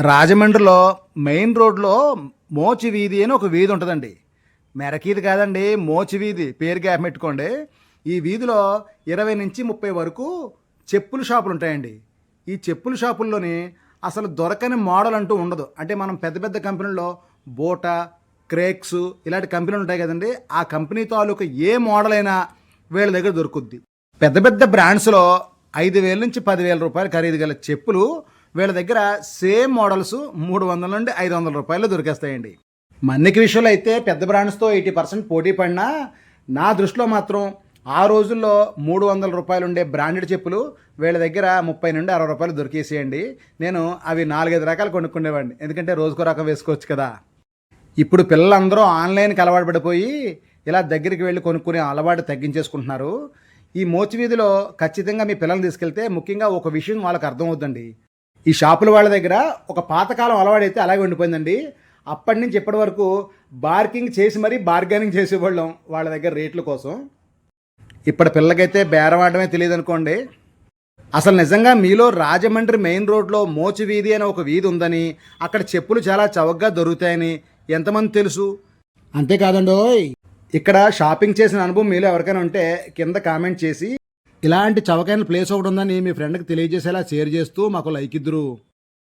రాజమండ్రిలో మెయిన్ రోడ్లో మోచి వీధి అని ఒక వీధి ఉంటుందండి. మెరకీది కాదండి మోచి వీధి. పేరు గ్యాప్ పెట్టుకోండి. ఈ వీధిలో ఇరవై నుంచి ముప్పై వరకు చెప్పుల షాపులు ఉంటాయండి. ఈ చెప్పుల షాపుల్లోని అసలు దొరకని మోడల్ అంటూ ఉండదు. అంటే మనం పెద్ద పెద్ద కంపెనీల్లో బోటా క్రేక్స్ ఇలాంటి కంపెనీలు ఉంటాయి కదండి. ఆ కంపెనీ తాలూకు ఏ మోడల్ అయినా వీళ్ళ దగ్గర దొరుకుద్ది. పెద్ద పెద్ద బ్రాండ్స్లో ఐదు వేల నుంచి పదివేల రూపాయలు ఖరీదు గల చెప్పులు వీళ్ళ దగ్గర సేమ్ మోడల్స్ మూడు వందల నుండి ఐదు వందల రూపాయలు దొరికేస్తాయండి. మన్నిక విషయంలో అయితే పెద్ద బ్రాండ్స్తో ఎయిటీ పర్సెంట్ పోటీ పడినా నా దృష్టిలో మాత్రం ఆ రోజుల్లో మూడు వందల రూపాయలు ఉండే బ్రాండెడ్ చెప్పులు వీళ్ళ దగ్గర ముప్పై నుండి అరవై రూపాయలు దొరికేసేయండి. నేను అవి నాలుగైదు రకాలు కొనుక్కునేవాడిని. ఎందుకంటే రోజుకో రకం వేసుకోవచ్చు కదా. ఇప్పుడు పిల్లలందరూ ఆన్లైన్కి అలవాటు పడిపోయి ఇలా దగ్గరికి వెళ్ళి కొనుక్కునే అలవాటు తగ్గించేసుకుంటున్నారు. ఈ మోచి వీధిలో ఖచ్చితంగా మీ పిల్లల్ని తీసుకెళ్తే ముఖ్యంగా ఒక విషయం వాళ్ళకి అర్థమవుతుందండి. ఈ షాపుల వాళ్ళ దగ్గర ఒక పాతకాలం అలవాడైతే అలాగే ఉండిపోయిందండి. అప్పటి నుంచి ఇప్పటి వరకు బార్కింగ్ చేసి మరీ బార్గెనింగ్ చేసేవాళ్ళం వాళ్ళ దగ్గర రేట్ల కోసం. ఇప్పటి పిల్లకైతే బేరవాడమే తెలియదు అనుకోండి అసలు నిజంగా మీలో రాజమండ్రి మెయిన్ రోడ్లో మోచి వీధి అనే ఒక వీధి ఉందని అక్కడ చెప్పులు చాలా చవకగా దొరుకుతాయని ఎంతమంది తెలుసు? అంతేకాదండోయ్. ఇక్కడ షాపింగ్ చేసిన అనుభవం మీలో ఎవరికైనా ఉంటే కింద కామెంట్ చేసి ఇలాంటి చవకైన ప్లేస్ ఒకటి ఉందని మీ ఫ్రెండ్కి తెలియజేసేలా షేర్ చేస్తూ మాకు లైక్ ఇద్దరు.